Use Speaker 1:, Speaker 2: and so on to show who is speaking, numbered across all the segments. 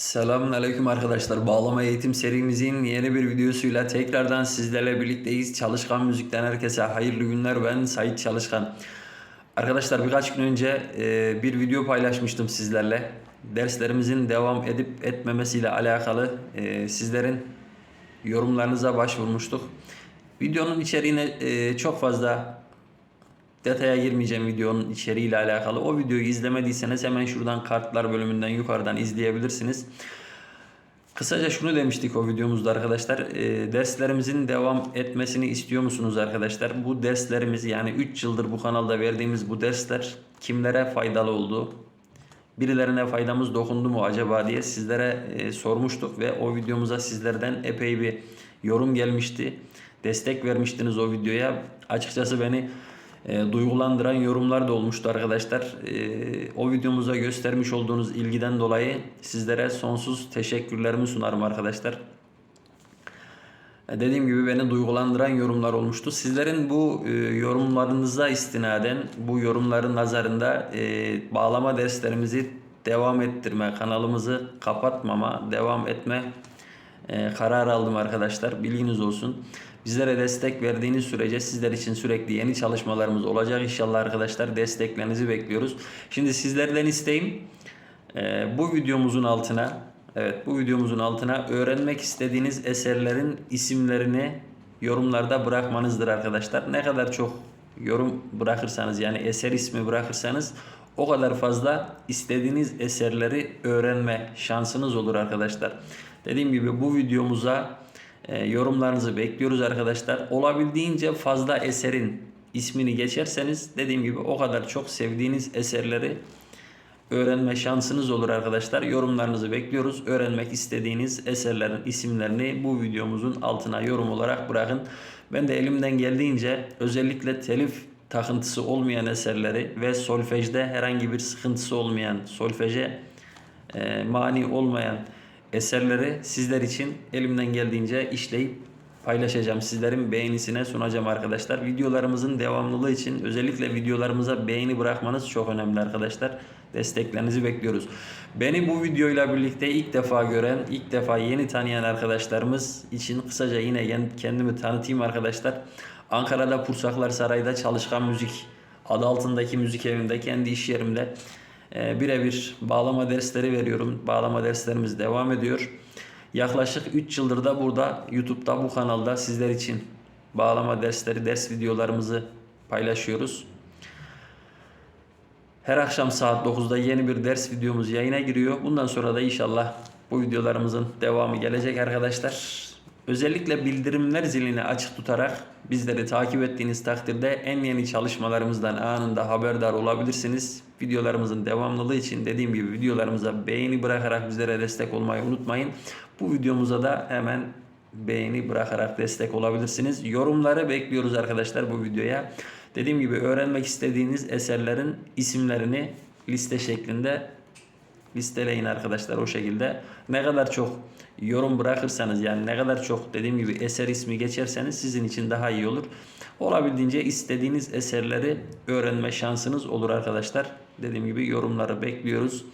Speaker 1: Selamun Aleyküm arkadaşlar. Bağlama eğitim serimizin yeni bir videosuyla tekrardan sizlerle birlikteyiz. Çalışkan Müzik'ten herkese hayırlı günler. Ben Sait Çalışkan. Arkadaşlar birkaç gün önce e, bir video paylaşmıştım sizlerle. Derslerimizin devam edip etmemesiyle alakalı e, sizlerin yorumlarınıza başvurmuştuk. Videonun içeriğine e, çok fazla Detaya girmeyeceğim videonun içeriğiyle alakalı. O videoyu izlemediyseniz hemen şuradan kartlar bölümünden yukarıdan izleyebilirsiniz. Kısaca şunu demiştik o videomuzda arkadaşlar. E, derslerimizin devam etmesini istiyor musunuz arkadaşlar? Bu derslerimiz yani 3 yıldır bu kanalda verdiğimiz bu dersler kimlere faydalı oldu? Birilerine faydamız dokundu mu acaba diye sizlere e, sormuştuk ve o videomuza sizlerden epey bir yorum gelmişti. Destek vermiştiniz o videoya. Açıkçası beni e, duygulandıran yorumlar da olmuştu arkadaşlar. E, o videomuza göstermiş olduğunuz ilgiden dolayı sizlere sonsuz teşekkürlerimi sunarım arkadaşlar. Dediğim gibi beni duygulandıran yorumlar olmuştu. Sizlerin bu e, yorumlarınıza istinaden, bu yorumların nazarında e, bağlama derslerimizi devam ettirme, kanalımızı kapatmama, devam etme e, kararı aldım arkadaşlar. Bilginiz olsun. Bizlere destek verdiğiniz sürece sizler için sürekli yeni çalışmalarımız olacak. İnşallah arkadaşlar desteklerinizi bekliyoruz. Şimdi sizlerden isteğim e, bu videomuzun altına evet bu videomuzun altına öğrenmek istediğiniz eserlerin isimlerini yorumlarda bırakmanızdır arkadaşlar. Ne kadar çok yorum bırakırsanız yani eser ismi bırakırsanız o kadar fazla istediğiniz eserleri öğrenme şansınız olur arkadaşlar. Dediğim gibi bu videomuza e, yorumlarınızı bekliyoruz arkadaşlar. Olabildiğince fazla eserin ismini geçerseniz dediğim gibi o kadar çok sevdiğiniz eserleri öğrenme şansınız olur arkadaşlar. Yorumlarınızı bekliyoruz. Öğrenmek istediğiniz eserlerin isimlerini bu videomuzun altına yorum olarak bırakın. Ben de elimden geldiğince özellikle telif takıntısı olmayan eserleri ve solfejde herhangi bir sıkıntısı olmayan, solfeje e, mani olmayan eserleri sizler için elimden geldiğince işleyip paylaşacağım. Sizlerin beğenisine sunacağım arkadaşlar. Videolarımızın devamlılığı için özellikle videolarımıza beğeni bırakmanız çok önemli arkadaşlar. Desteklerinizi bekliyoruz. Beni bu videoyla birlikte ilk defa gören, ilk defa yeni tanıyan arkadaşlarımız için kısaca yine kendimi tanıtayım arkadaşlar. Ankara'da Pursaklar Sarayı'da Çalışkan Müzik adı altındaki müzik evimde, kendi iş yerimde e, birebir bağlama dersleri veriyorum. Bağlama derslerimiz devam ediyor. Yaklaşık 3 yıldır da burada YouTube'da bu kanalda sizler için bağlama dersleri, ders videolarımızı paylaşıyoruz. Her akşam saat 9'da yeni bir ders videomuz yayına giriyor. Bundan sonra da inşallah bu videolarımızın devamı gelecek arkadaşlar. Özellikle bildirimler zilini açık tutarak bizleri takip ettiğiniz takdirde en yeni çalışmalarımızdan anında haberdar olabilirsiniz. Videolarımızın devamlılığı için dediğim gibi videolarımıza beğeni bırakarak bizlere destek olmayı unutmayın. Bu videomuza da hemen beğeni bırakarak destek olabilirsiniz. Yorumları bekliyoruz arkadaşlar bu videoya. Dediğim gibi öğrenmek istediğiniz eserlerin isimlerini liste şeklinde listeleyin arkadaşlar o şekilde. Ne kadar çok yorum bırakırsanız yani ne kadar çok dediğim gibi eser ismi geçerseniz sizin için daha iyi olur. Olabildiğince istediğiniz eserleri öğrenme şansınız olur arkadaşlar. Dediğim gibi yorumları bekliyoruz.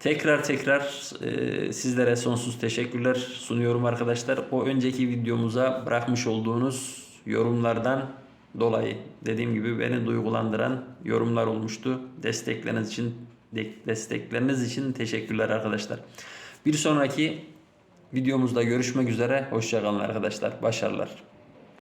Speaker 1: Tekrar tekrar e, sizlere sonsuz teşekkürler sunuyorum arkadaşlar. O önceki videomuza bırakmış olduğunuz yorumlardan dolayı dediğim gibi beni duygulandıran yorumlar olmuştu. Destekleriniz için destekleriniz için teşekkürler arkadaşlar. Bir sonraki videomuzda görüşmek üzere. Hoşçakalın arkadaşlar. Başarılar.